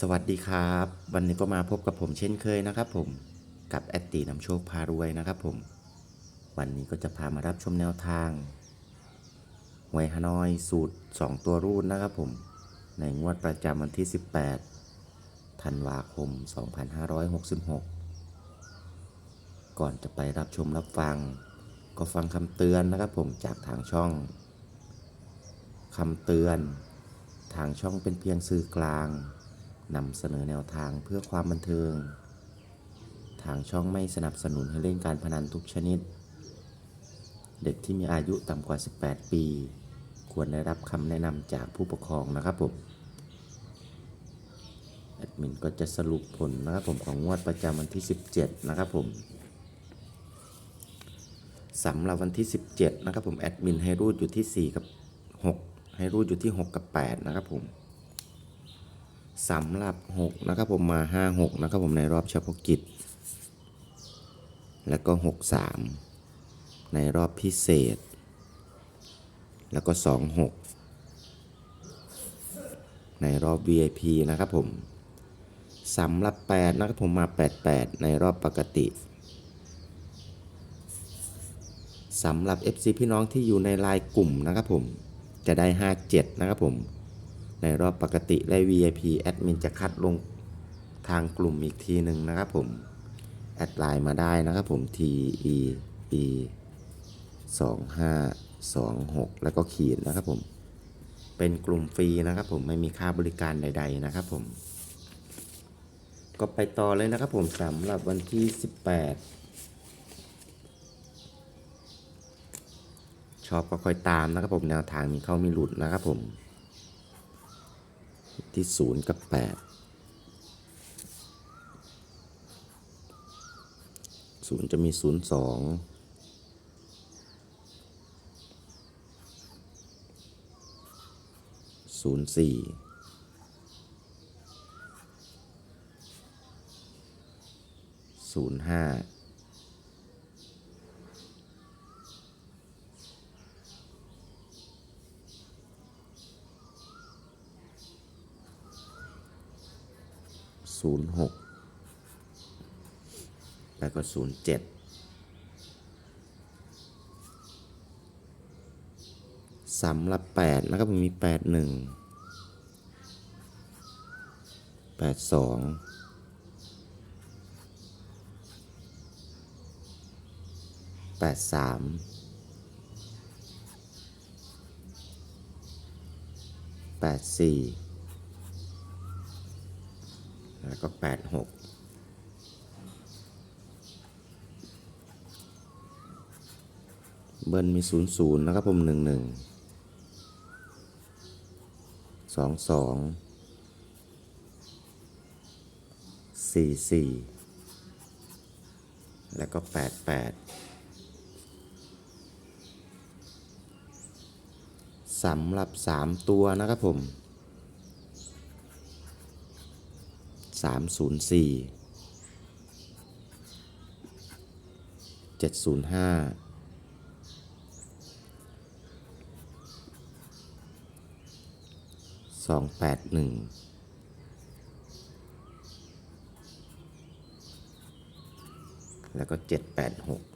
สวัสดีครับ วันนี้ก็มาพบกับผมเช่นเคยนะครับผมกับแอตตีนำโชคพารวยนะครับผม วันนี้ก็จะพามารับชมแนวทางหวยฮานอยสูตร 2 ตัวรูดนะครับผม ในงวดประจำวันที่ 18ธันวาคม 2566 ก่อนจะไปรับชมรับฟัง ก็ฟังคำเตือนนะครับผมจากทางช่องคำเตือน ทางช่องเป็นเพียงสื่อกลาง นำเสนอแนวทางเพื่อความบันเทิง ทางช่องไม่สนับสนุนให้เล่นการพนันทุกชนิด เด็กที่มีอายุต่ำกว่า 18 ปี ควรได้รับคำแนะนำจากผู้ปกครองนะครับผมแอดมินก็จะสรุปผลนะครับผมของงวดประจำวันที่ 17 นะครับผมสำหรับวันที่ 17 นะครับผมแอดมินให้รูดอยู่ที่ 4 กับ 6 ให้รูดอยู่ที่ 6 กับ 8 นะครับผม สำหรับ 6 นะครับผมมา 5 6 นะครับผมในรอบเฉพาะกิจ แล้วก็ 6 3 ในรอบพิเศษ แล้วก็ 2 6 ในรอบ VIP นะครับผมสำหรับ 8 นะครับผมมา 8 8 ในรอบปกติสำหรับ FC พี่น้องที่อยู่ในไลน์กลุ่มนะครับผมจะได้ 57 นะครับผม ในรอบปกติและ VIP แอดมินจะคัดลงทางกลุ่มอีกทีหนึ่งนะครับผม แอดไลน์มาได้นะครับผม T E E 2 5 2 6 แล้วก็ขีดนะครับผม เป็นกลุ่มฟรีนะครับผมไม่มีค่าบริการใด ๆ นะครับผม ก็ไปต่อเลยนะครับผมสำหรับวันที่ 18 ชอบก็ค่อยตามนะครับผมแนวทางมีเข้ามีหลุดนะครับผม ที่ศูนย์กับแปดศูนย์จะมีศูนย์สองศูนย์สี่ศูนย์ห้า ศูนย์หกแล้วก็ศูนย์เจ็ดสำหรับแปดนะครับมีแปดหนึ่งแปดสองแปดสามแปดสี่ แล้วก็แปดหกเบิร์นมีศศููนย์ย์นะครับผมหนึ่งหนึ่งสองสองสี่สี่แล้วก็แปดแปดสำหรับสามตัวนะครับผม 304 705 281 แล้วก็ 786